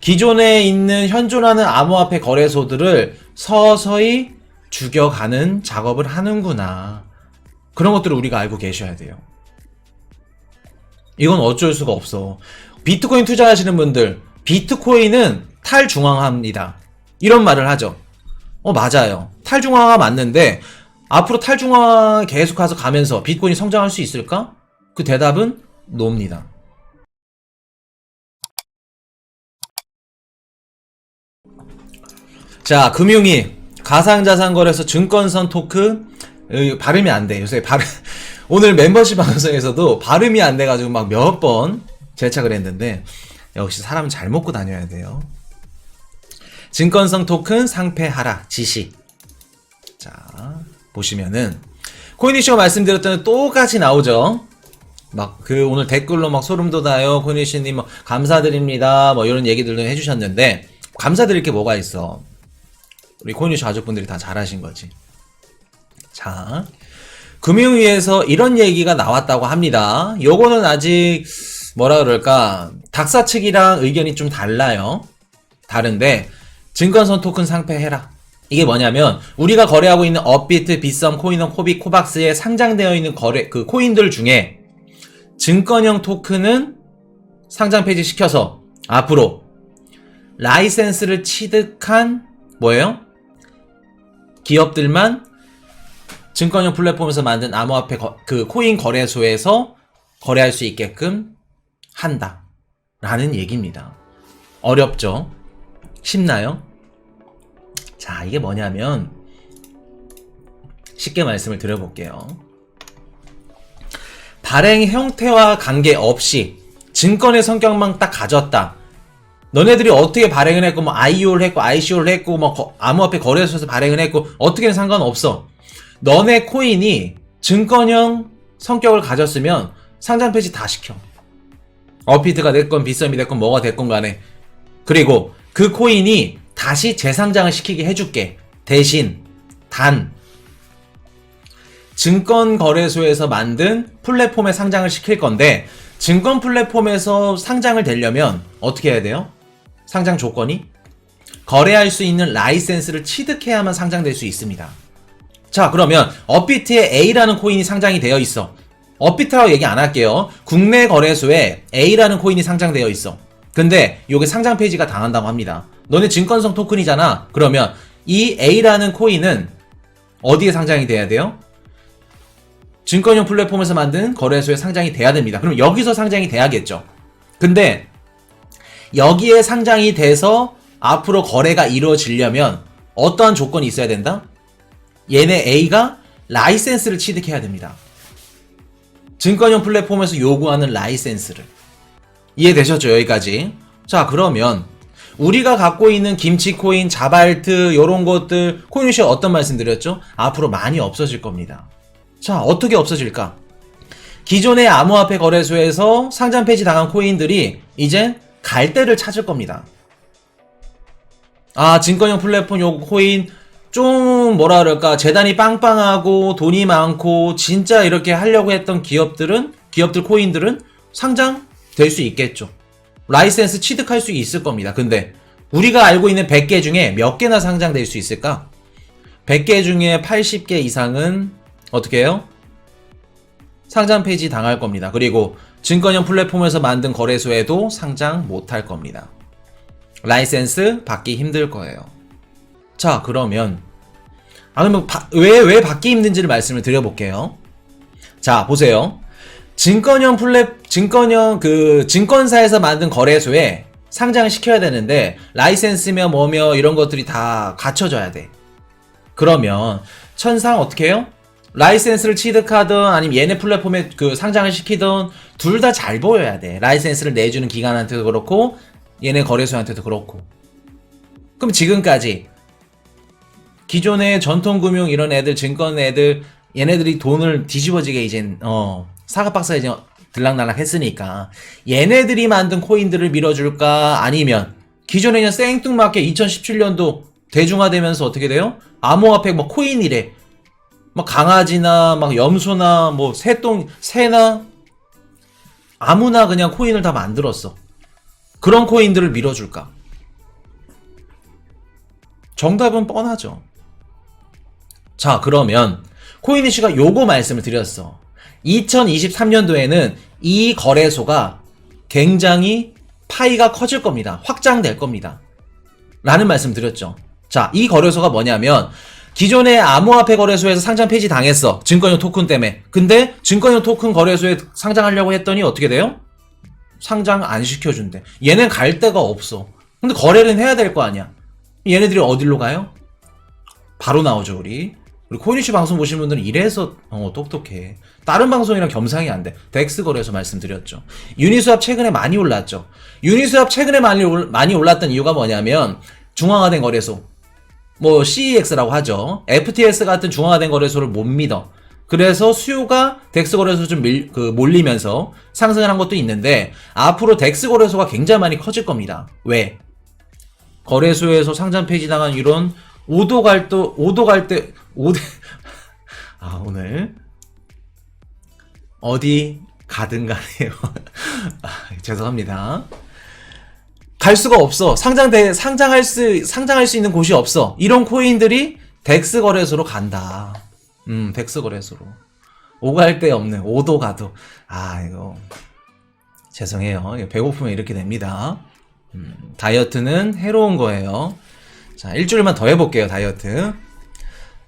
기존에 있는 현존하는 암호화폐 거래소들을 서서히 죽여가는 작업을 하는구나. 그런 것들을 우리가 알고 계셔야 돼요. 이건 어쩔 수가 없어. 비트코인 투자하시는 분들, 비트코인은 탈중앙화입니다. 이런 말을 하죠. 어, 맞아요. 탈중앙화 맞는데, 앞으로 탈중앙화 계속 가서 가면서 비트코인이 성장할 수 있을까? 그 대답은 노입니다. 자, 금융위, 가상자산거래소 증권선 토큰, 어, 발음이 안 돼. 요새 발음, 오늘 멤버십 방송에서도 발음이 안 돼가지고 막 몇번 재착을 했는데, 역시 사람은 잘 먹고 다녀야 돼요. 증권성 토큰 상패하라 지시. 자, 보시면은, 코인이쇼 말씀드렸던 똑같이 나오죠? 막 그 오늘 댓글로 막 소름 돋아요. 코니씨님 뭐 감사드립니다. 뭐 이런 얘기들도 해주셨는데 감사드릴 게 뭐가 있어? 우리 코니쇼 가족분들이 다 잘하신 거지. 자, 금융위에서 이런 얘기가 나왔다고 합니다. 요거는 아직 뭐라 그럴까 닥사 측이랑 의견이 좀 달라요. 다른데 증권선 토큰 상패해라. 이게 뭐냐면 우리가 거래하고 있는 업비트, 빗썸, 코인원, 코비, 코박스에 상장되어 있는 거래 그 코인들 중에 증권형 토큰은 상장 폐지 시켜서 앞으로 라이센스를 취득한 뭐예요? 기업들만 증권형 플랫폼에서 만든 암호화폐 거- 그 코인 거래소에서 거래할 수 있게끔 한다. 라는 얘기입니다. 어렵죠? 쉽나요? 자, 이게 뭐냐면 쉽게 말씀을 드려볼게요. 발행 형태와 관계없이 증권의 성격만 딱 가졌다. 너네들이 어떻게 발행을 했고 뭐 IO를 했고 ICO를 했고 뭐 거- 암호화폐 거래소에서 발행을 했고 어떻게는 상관없어. 너네 코인이 증권형 성격을 가졌으면 상장 폐지 다 시켜. 어피트가 됐건 비썸이 됐건 뭐가 됐건 간에 그리고 그 코인이 다시 재상장을 시키게 해줄게. 대신 단 증권 거래소에서 만든 플랫폼에 상장을 시킬 건데 증권 플랫폼에서 상장을 되려면 어떻게 해야 돼요? 상장 조건이 거래할 수 있는 라이센스를 취득해야만 상장될 수 있습니다. 자, 그러면 업비트에 A라는 코인이 상장이 되어 있어. 업비트라고 얘기 안 할게요. 국내 거래소에 A라는 코인이 상장되어 있어. 근데 요게 상장 폐지가 당한다고 합니다. 너네 증권성 토큰이잖아. 그러면 이 A라는 코인은 어디에 상장이 돼야 돼요? 증권형 플랫폼에서 만든 거래소에 상장이 돼야 됩니다. 그럼 여기서 상장이 돼야겠죠. 근데 여기에 상장이 돼서 앞으로 거래가 이루어지려면 어떠한 조건이 있어야 된다? 얘네 A가 라이센스를 취득해야 됩니다. 증권형 플랫폼에서 요구하는 라이센스를. 이해되셨죠? 여기까지. 자, 그러면 우리가 갖고 있는 김치코인, 자발트 요런 것들 코인쇼 어떤 말씀 드렸죠? 앞으로 많이 없어질 겁니다. 자, 어떻게 없어질까? 기존의 암호화폐 거래소에서 상장 폐지 당한 코인들이 이제 갈대를 찾을 겁니다. 아, 증권형 플랫폼 요 코인 좀 뭐라 그럴까 재단이 빵빵하고 돈이 많고 진짜 이렇게 하려고 했던 기업들은 기업들 코인들은 상장 될 수 있겠죠. 라이센스 취득할 수 있을 겁니다. 근데 우리가 알고 있는 100개 중에 몇 개나 상장될 수 있을까? 100개 중에 80개 이상은 어떻게 해요? 상장 폐지 당할 겁니다. 그리고 증권형 플랫폼에서 만든 거래소에도 상장 못할 겁니다. 라이센스 받기 힘들 거예요. 자, 그러면 아 그러면 왜 왜 받기 힘든지를 말씀을 드려볼게요. 자, 보세요. 증권형 플랫 증권형 그 증권사에서 만든 거래소에 상장을 시켜야 되는데 라이센스며 뭐며 이런 것들이 다 갖춰져야 돼. 그러면 천상 어떻게 해요? 라이센스를 취득하든 아니면 얘네 플랫폼에 그 상장을 시키든 둘 다 잘 보여야 돼. 라이센스를 내주는 기관한테도 그렇고 얘네 거래소한테도 그렇고. 그럼 지금까지 기존의 전통 금융 이런 애들 증권 애들 얘네들이 돈을 뒤집어지게 이제 어 사과박사 이제 들락날락 했으니까 얘네들이 만든 코인들을 밀어줄까 아니면 기존에 그냥 생뚱맞게 2017년도 대중화되면서 어떻게 돼요? 암호화폐 뭐 코인이래 막 강아지나 막 염소나 뭐 새똥 새나 아무나 그냥 코인을 다 만들었어 그런 코인들을 밀어줄까? 정답은 뻔하죠. 자, 그러면 코인이씨가 요거 말씀을 드렸어. 2023년도에는 이 거래소가 굉장히 파이가 커질 겁니다. 확장될 겁니다. 라는 말씀 드렸죠. 자, 이 거래소가 뭐냐면 기존의 암호화폐 거래소에서 상장 폐지 당했어. 증권용 토큰 때문에. 근데 증권용 토큰 거래소에 상장하려고 했더니 어떻게 돼요? 상장 안 시켜준대. 얘는 갈 데가 없어. 근데 거래는 해야 될 거 아니야. 얘네들이 어디로 가요? 바로 나오죠, 우리. 우리 코인이슈 방송 보시는 분들은 이래서 어, 똑똑해. 다른 방송이랑 겸상이 안 돼. 덱스 거래소 말씀드렸죠. 유니스왑 최근에 많이 올랐죠. 유니스왑 최근에 많이, 올, 많이 올랐던 이유가 뭐냐면 중앙화된 거래소. 뭐 CEX라고 하죠. FTS 같은 중앙화된 거래소를 못 믿어. 그래서 수요가 덱스 거래소 좀 밀, 그 몰리면서 상승을 한 것도 있는데 앞으로 덱스 거래소가 굉장히 많이 커질 겁니다. 왜? 거래소에서 상장 폐지 당한 이런 오도 갈 때, 오도 갈 때, 오대, 아, 오늘, 어디 가든 간에요. 아, 죄송합니다. 갈 수가 없어. 상장돼, 상장할 수, 상장할 수 있는 곳이 없어. 이런 코인들이 덱스 거래소로 간다. 음, 덱스 거래소로. 오갈 데 없는, 오도 가도. 아, 이거. 죄송해요. 배고프면 이렇게 됩니다. 음, 다이어트는 해로운 거예요. 자, 일주일만 더 해볼게요, 다이어트.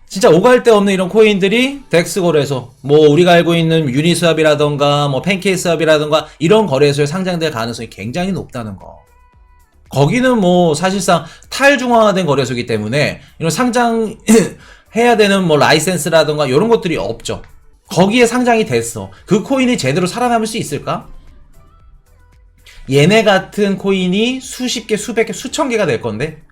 진짜 오갈 데 없는 이런 코인들이 덱스 거래소, 뭐 우리가 알고 있는 유니스왑이라던가 뭐 팬케이스왑이라던가 이런 거래소에 상장될 가능성이 굉장히 높다는 거. 거기는 뭐 사실상 탈중앙화된 거래소이기 때문에 이런 상장 해야 되는 뭐 라이센스라던가 이런 것들이 없죠. 거기에 상장이 됐어. 그 코인이 제대로 살아남을 수 있을까? 얘네 같은 코인이 수십 개, 수백 개, 수천 개가 될 건데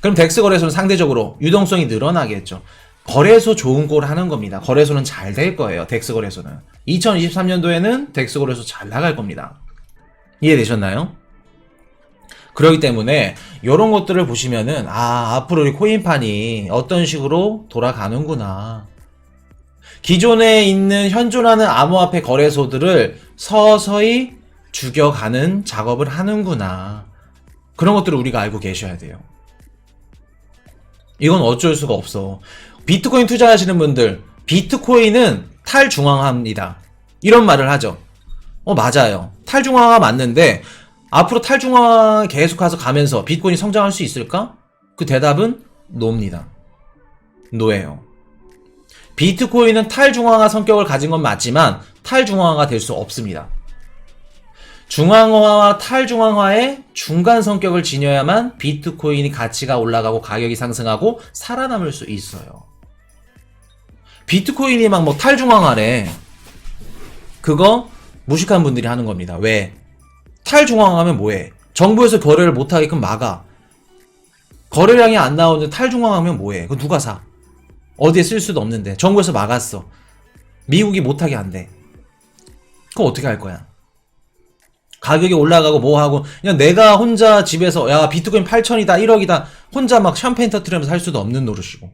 그럼 덱스 거래소는 상대적으로 유동성이 늘어나겠죠. 거래소 좋은 꼴 하는 겁니다. 거래소는 잘 될 거예요. 덱스 거래소는. 2023년도에는 덱스 거래소 잘 나갈 겁니다. 이해되셨나요? 그렇기 때문에 이런 것들을 보시면은 아 앞으로 이 코인판이 어떤 식으로 돌아가는구나. 기존에 있는 현존하는 암호화폐 거래소들을 서서히 죽여가는 작업을 하는구나. 그런 것들을 우리가 알고 계셔야 돼요. 이건 어쩔 수가 없어. 비트코인 투자하시는 분들, 비트코인은 탈중앙화입니다. 이런 말을 하죠. 어, 맞아요. 탈중앙화 맞는데, 앞으로 탈중앙화 계속 가서 가면서 비트코인이 성장할 수 있을까? 그 대답은 노입니다. 노예요. 비트코인은 탈중앙화 성격을 가진 건 맞지만, 탈중앙화가 될 수 없습니다. 중앙화와 탈중앙화의 중간 성격을 지녀야만 비트코인이 가치가 올라가고 가격이 상승하고 살아남을 수 있어요. 비트코인이 막 뭐 탈중앙화래. 그거 무식한 분들이 하는 겁니다. 왜? 탈중앙화면 뭐해? 정부에서 거래를 못하게끔 막아. 거래량이 안 나오는데 탈중앙화면 뭐해? 그거 누가 사? 어디에 쓸 수도 없는데 정부에서 막았어. 미국이 못하게 한대. 그거 어떻게 할 거야? 가격이 올라가고 뭐 하고 그냥 내가 혼자 집에서 야 비트코인 8천이다 1억이다 혼자 막 샴페인 터트리면서 할 수도 없는 노릇이고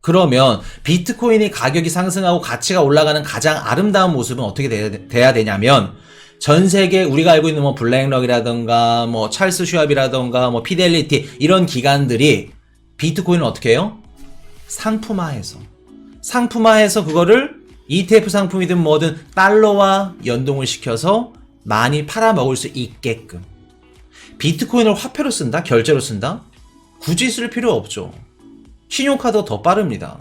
그러면 비트코인이 가격이 상승하고 가치가 올라가는 가장 아름다운 모습은 어떻게 돼야 되냐면 전 세계 우리가 알고 있는 뭐 블랙럭이라던가 뭐 찰스 슈압이라던가 뭐 피델리티 이런 기관들이 비트코인을 어떻게 해요? 상품화해서 상품화해서 그거를 ETF 상품이든 뭐든 달러와 연동을 시켜서 많이 팔아먹을 수 있게끔. 비트코인을 화폐로 쓴다? 결제로 쓴다? 굳이 쓸 필요 없죠. 신용카드가 더 빠릅니다.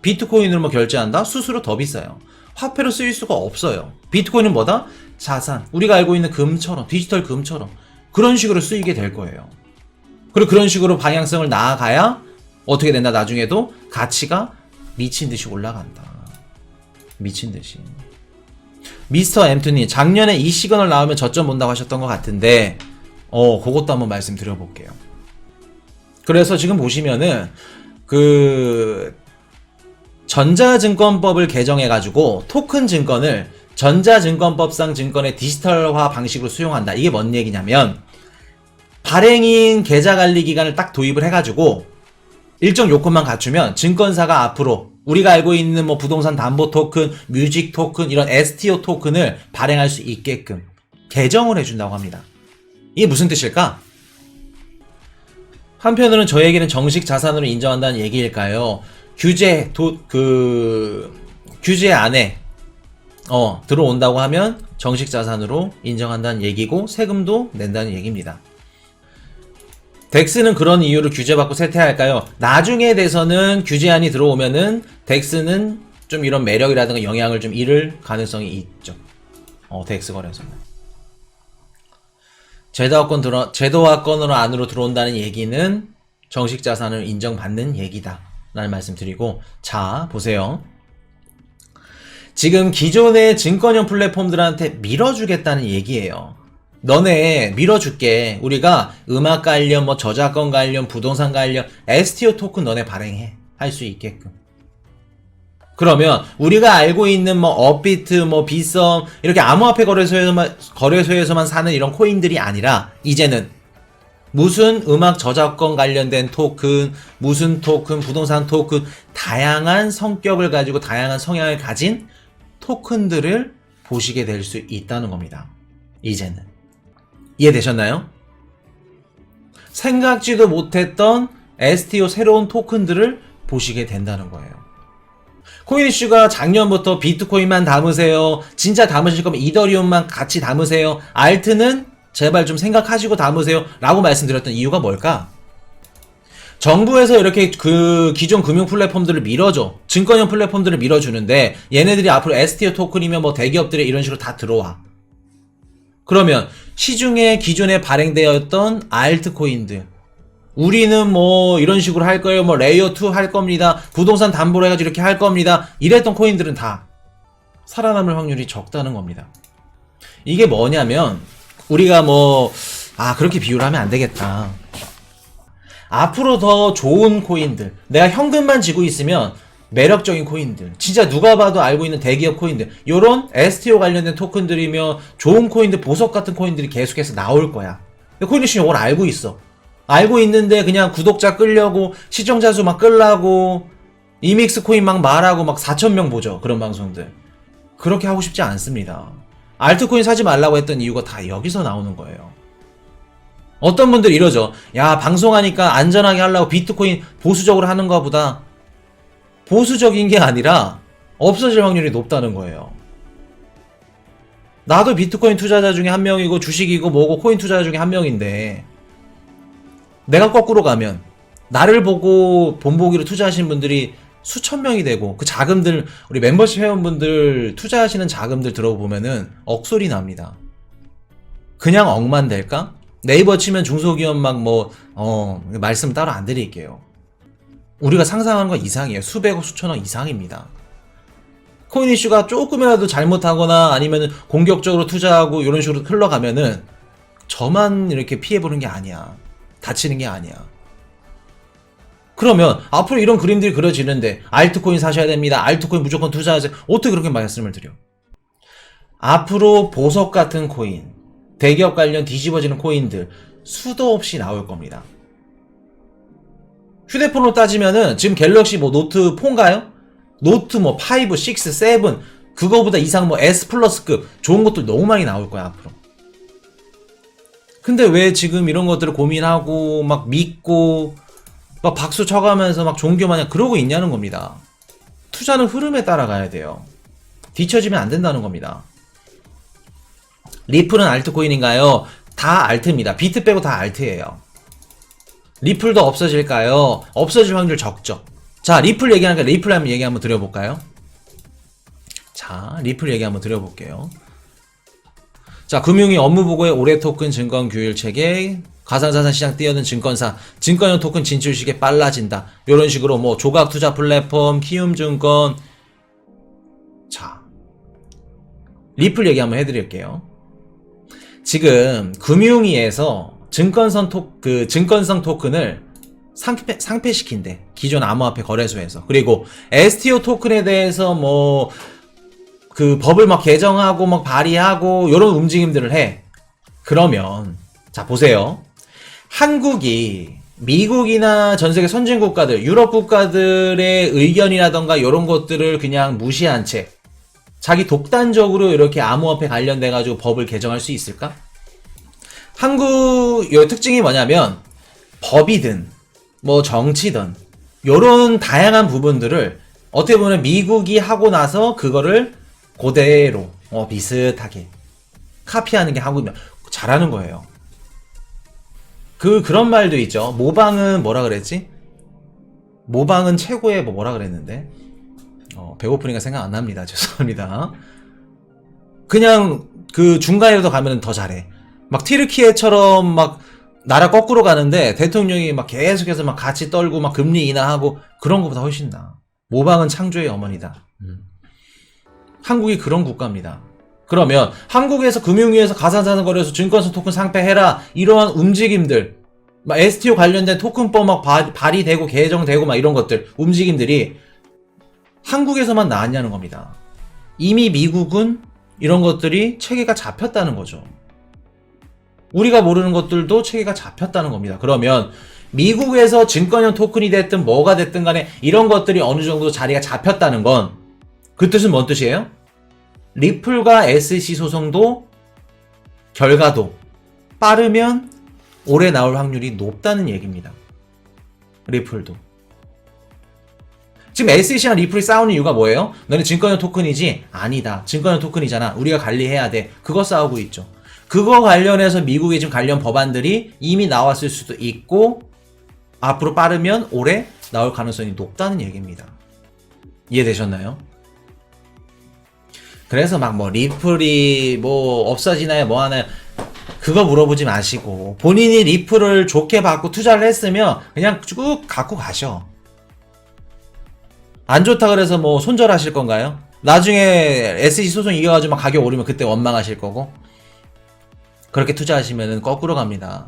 비트코인으로 뭐 결제한다? 수수료 더 비싸요. 화폐로 쓰일 수가 없어요. 비트코인은 뭐다? 자산. 우리가 알고 있는 금처럼, 디지털 금처럼. 그런 식으로 쓰이게 될 거예요. 그리고 그런 식으로 방향성을 나아가야 어떻게 된다? 나중에도 가치가 미친 듯이 올라간다. 미친 듯이. 미스터 엠투님, 작년에 이 시그널 나오면 저점 본다고 하셨던 것 같은데, 어, 그것도 한번 말씀드려볼게요. 그래서 지금 보시면은, 그, 전자증권법을 개정해가지고, 토큰 증권을 전자증권법상 증권의 디지털화 방식으로 수용한다. 이게 뭔 얘기냐면, 발행인 계좌 관리 기간을 딱 도입을 해가지고, 일정 요건만 갖추면 증권사가 앞으로 우리가 알고 있는 뭐 부동산 담보 토큰, 뮤직 토큰 이런 STO 토큰을 발행할 수 있게끔 개정을 해준다고 합니다. 이게 무슨 뜻일까? 한편으로는 저에게는 정식 자산으로 인정한다는 얘기일까요? 규제 도, 그 규제 안에 어 들어온다고 하면 정식 자산으로 인정한다는 얘기고 세금도 낸다는 얘기입니다. 덱스는 그런 이유로 규제받고 쇠퇴할까요? 나중에 돼서는 규제안이 들어오면은 덱스는 좀 이런 매력이라든가 영향을 좀 잃을 가능성이 있죠. 어, 덱스 거래소는. 제도화권 들어, 제도화권으로 안으로 들어온다는 얘기는 정식 자산을 인정받는 얘기다. 라는 말씀 드리고, 자, 보세요. 지금 기존의 증권형 플랫폼들한테 밀어주겠다는 얘기예요. 너네 밀어줄게. 우리가 음악 관련, 뭐 저작권 관련, 부동산 관련, STO 토큰 너네 발행해. 할 수 있게끔. 그러면 우리가 알고 있는 뭐 업비트, 뭐 비썸 이렇게 암호화폐 거래소에서만 거래소에서만 사는 이런 코인들이 아니라 이제는 무슨 음악 저작권 관련된 토큰, 무슨 토큰, 부동산 토큰, 다양한 성격을 가지고 다양한 성향을 가진 토큰들을 보시게 될 수 있다는 겁니다. 이제는. 이해되셨나요? 생각지도 못했던 STO 새로운 토큰들을 보시게 된다는 거예요. 코인 이슈가 작년부터 비트코인만 담으세요. 진짜 담으실 거면 이더리움만 같이 담으세요. 알트는 제발 좀 생각하시고 담으세요. 라고 말씀드렸던 이유가 뭘까? 정부에서 이렇게 그 기존 금융 플랫폼들을 밀어줘. 증권형 플랫폼들을 밀어주는데 얘네들이 앞으로 STO 토큰이면 뭐 대기업들이 이런 식으로 다 들어와. 그러면 시중에 기존에 발행되었던 알트코인들 우리는 뭐 이런 식으로 할 거예요. 뭐 레이어 2 할 겁니다. 부동산 담보로 해가지고 이렇게 할 겁니다. 이랬던 코인들은 다 살아남을 확률이 적다는 겁니다. 이게 뭐냐면 우리가 뭐 아 그렇게 비유를 하면 안 되겠다. 앞으로 더 좋은 코인들, 내가 현금만 지고 있으면 매력적인 코인들, 진짜 누가 봐도 알고 있는 대기업 코인들, 요런 STO 관련된 토큰들이며 좋은 코인들, 보석 같은 코인들이 계속해서 나올 거야. 코인리시 이걸 알고 있어. 알고 있는데 그냥 구독자 끌려고 시청자 수 막 끌라고 이믹스 코인 막 말하고 막 4천명 보죠. 그런 방송들. 그렇게 하고 싶지 않습니다. 알트코인 사지 말라고 했던 이유가 다 여기서 나오는 거예요. 어떤 분들 이러죠. 야, 방송하니까 안전하게 하려고 비트코인 보수적으로 하는 것보다 보수적인 게 아니라 없어질 확률이 높다는 거예요. 나도 비트코인 투자자 중에 한 명이고 주식이고 뭐고 코인 투자자 중에 한 명인데 내가 거꾸로 가면 나를 보고 본보기로 투자하시는 분들이 수천 명이 되고 그 자금들 우리 멤버십 회원분들 투자하시는 자금들 들어보면은 억소리 납니다. 그냥 억만 될까? 네이버 치면 중소기업 막뭐 어 말씀 따로 안 드릴게요. 우리가 상상하는 거 이상이에요. 수백억 수천억 이상입니다. 코인 이슈가 조금이라도 잘못하거나 아니면 공격적으로 투자하고 이런 식으로 흘러가면은 저만 이렇게 피해보는 게 아니야. 다치는 게 아니야. 그러면 앞으로 이런 그림들이 그려지는데 알트코인 사셔야 됩니다. 알트코인 무조건 투자하세요. 어떻게 그렇게 말씀을 드려? 앞으로 보석 같은 코인, 대기업 관련 뒤집어지는 코인들 수도 없이 나올 겁니다. 휴대폰으로 따지면은 지금 갤럭시 뭐 노트 4인가요? 노트 뭐 5, 6, 7 그거보다 이상 뭐 S 플러스급 좋은 것들 너무 많이 나올 거야 앞으로. 근데 왜 지금 이런 것들을 고민하고 막 믿고 막 박수 쳐가면서 막 종교 마냥 그러고 있냐는 겁니다. 투자는 흐름에 따라가야 돼요. 뒤처지면 안 된다는 겁니다. 리플은 알트코인인가요? 다 알트입니다. 비트 빼고 다 알트예요. 리플도 없어질까요? 없어질 확률 적죠. 자, 리플 얘기하니까 리플 한번 얘기 한번 드려볼까요? 자, 리플 얘기 한번 드려볼게요. 자, 금융위 업무보고의 올해 토큰 증권 규율 체계, 가상자산 시장 뛰어든 증권사, 증권형 토큰 진출 시기 빨라진다. 이런 식으로 뭐 조각 투자 플랫폼, 키움 증권. 자, 리플 얘기 한번 해드릴게요. 지금 금융위에서 증권성 토, 그 증권성 토큰을 상패, 상패시킨대. 기존 암호화폐 거래소에서. 그리고 STO 토큰에 대해서 뭐, 그 법을 막 개정하고 막 발의하고 요런 움직임들을 해. 그러면, 자, 보세요. 한국이 미국이나 전 세계 선진 국가들, 유럽 국가들의 의견이라던가 요런 것들을 그냥 무시한 채 자기 독단적으로 이렇게 암호화폐 관련돼 가지고 법을 개정할 수 있을까? 한국 의 특징이 뭐냐면 법이든 뭐 정치든 요런 다양한 부분들을 어떻게 보면 미국이 하고 나서 그거를 그대로 어, 비슷하게 카피하는 게 한국이면 잘하는 거예요. 그 그런 말도 있죠. 모방은 뭐라 그랬지? 모방은 최고의 뭐 뭐라 그랬는데 어, 배고프니까 생각 안 납니다. 죄송합니다. 그냥 그 중간에도 가면 더 잘해. 막 티르키예처럼 막 나라 거꾸로 가는데 대통령이 막 계속해서 막 같이 떨고 막 금리 인하하고 그런 것보다 훨씬 나. 모방은 창조의 어머니다. 음. 한국이 그런 국가입니다. 그러면 한국에서 금융위에서 가상자산 거래소 증권성 토큰 상폐해라 이러한 움직임들 막 STO 관련된 토큰법 막 바- 발의되고 개정되고 막 이런 것들 움직임들이 한국에서만 나왔냐는 겁니다. 이미 미국은 이런 것들이 체계가 잡혔다는 거죠. 우리가 모르는 것들도 체계가 잡혔다는 겁니다. 그러면 미국에서 증권형 토큰이 됐든 뭐가 됐든 간에 이런 것들이 어느 정도 자리가 잡혔다는 건 그 뜻은 뭔 뜻이에요? 리플과 SEC 소송도 결과도 빠르면 올해 나올 확률이 높다는 얘기입니다. 리플도. 지금 SEC랑 리플이 싸우는 이유가 뭐예요? 너네 증권형 토큰이지? 아니다. 증권형 토큰이잖아. 우리가 관리해야 돼. 그거 싸우고 있죠. 그거 관련해서 미국의 지금 관련 법안들이 이미 나왔을 수도 있고 앞으로 빠르면 올해 나올 가능성이 높다는 얘기입니다. 이해되셨나요? 그래서 막 뭐 리플이 뭐 없어지나요? 뭐 하나요? 그거 물어보지 마시고 본인이 리플을 좋게 받고 투자를 했으면 그냥 쭉 갖고 가셔. 안 좋다 그래서 뭐 손절하실 건가요? 나중에 SEC 소송 이겨가지고 막 가격 오르면 그때 원망하실 거고 그렇게 투자하시면은 거꾸로 갑니다.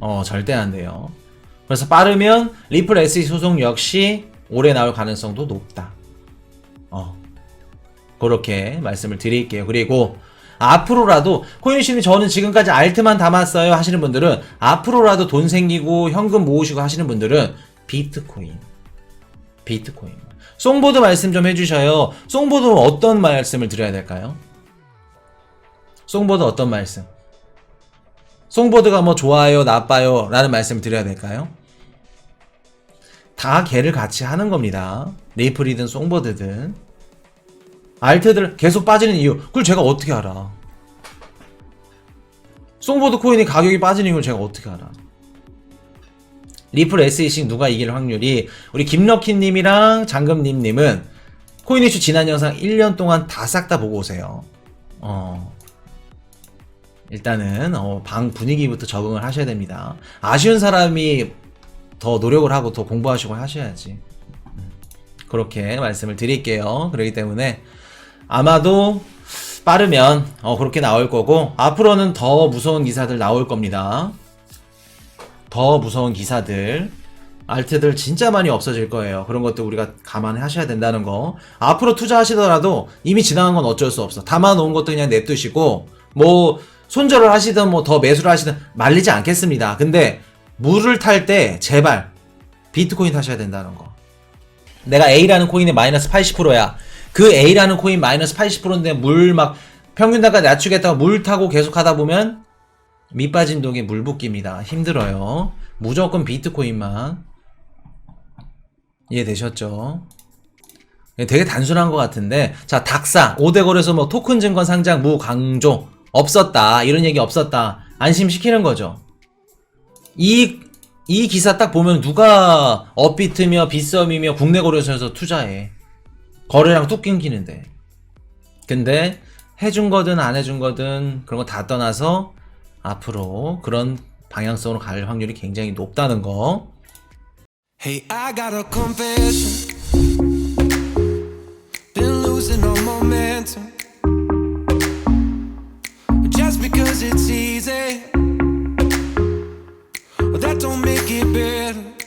어 절대 안 돼요. 그래서 빠르면 리플 SEC 소송 역시 올해 나올 가능성도 높다. 어 그렇게 말씀을 드릴게요. 그리고 앞으로라도 코인씨님 저는 지금까지 알트만 담았어요 하시는 분들은 앞으로라도 돈 생기고 현금 모으시고 하시는 분들은 비트코인 비트코인 송보드 말씀 좀 해주셔요 송보드 어떤 말씀을 드려야 될까요? 송보드 어떤 말씀? 송보드가 뭐 좋아요 나빠요 라는 말씀을 드려야 될까요? 다 개를 같이 하는 겁니다 레이플이든 송보드든 알트들 계속 빠지는 이유 그걸 제가 어떻게 알아 송보드 코인이 가격이 빠지는 이유를 제가 어떻게 알아 리플 SEC 누가 이길 확률이 우리 김럭키님이랑 장금님님은 코인 이슈 지난 영상 1년 동안 다 싹 다 보고 오세요. 어. 일단은 어, 방 분위기부터 적응을 하셔야 됩니다. 아쉬운 사람이 더 노력을 하고 더 공부하시고 하셔야지. 그렇게 말씀을 드릴게요. 그렇기 때문에 아마도 빠르면 어, 그렇게 나올 거고 앞으로는 더 무서운 기사들 나올 겁니다. 더 무서운 기사들 알트들 진짜 많이 없어질 거예요. 그런 것도 우리가 감안하셔야 된다는 거. 앞으로 투자하시더라도 이미 지나간 건 어쩔 수 없어. 담아놓은 것도 그냥 냅두시고 뭐 손절을 하시든 뭐 더 매수를 하시든 말리지 않겠습니다. 근데 물을 탈 때 제발 비트코인 타셔야 된다는 거. 내가 A라는 코인의 마이너스 80%야. 그 A라는 코인 마이너스 80%인데 물 막 평균 단가 낮추겠다고 물 타고 계속 하다 보면 밑 빠진 독에 물 붓기입니다. 힘들어요. 무조건 비트코인만. 이해되셨죠? 되게 단순한 것 같은데 자 닥사 5대 거래소 뭐 토큰 증권 상장 무강조 없었다 이런 얘기 없었다 안심시키는 거죠 이, 이 기사 딱 보면 누가 업비트며 빗썸이며 국내 거래소에서 투자해. 거래량 뚝 끊기는데. 근데 해준 거든 안 해준 거든 그런 거 다 떠나서 앞으로 그런 방향성으로 갈 확률이 굉장히 높다는 거. Hey, I got a confession. Been losing all momentum. Just because it's easy, that don't make it better.